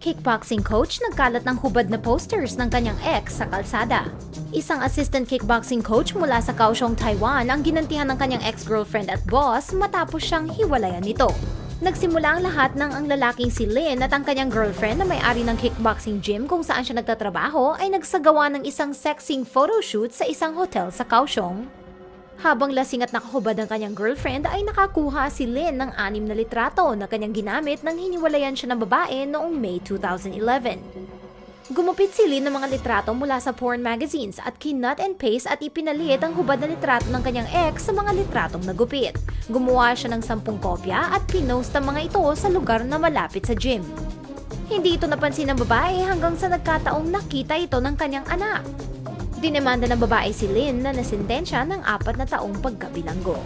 Kickboxing coach nagkalat ng hubad na posters ng kanyang ex sa kalsada. Isang assistant kickboxing coach mula sa Kaohsiung, Taiwan ang ginantihan ng kanyang ex-girlfriend at boss matapos siyang hiwalayan nito. Nagsimula ang lahat ng ang lalaking si Lin at ang kanyang girlfriend na may-ari ng kickboxing gym kung saan siya nagtatrabaho ay nagsagawa ng isang sexing photoshoot sa isang hotel sa Kaohsiung. Habang lasing at nakahubad ang kanyang girlfriend ay nakakuha si Lin ng anim na litrato na kanyang ginamit nang hiniwalayan siya ng babae noong May 2011. Gumupit si Lin ng mga litrato mula sa porn magazines at kinut and paste at ipinalit ang hubad na litrato ng kanyang ex sa mga litratong nagupit. Gumawa siya ng sampung kopya at pinost ang mga ito sa lugar na malapit sa gym. Hindi ito napansin ng babae hanggang sa nagkataong nakita ito ng kanyang anak. Dinemanda ng babae si Lin na nasintensya ng apat na taong pagkabilanggo.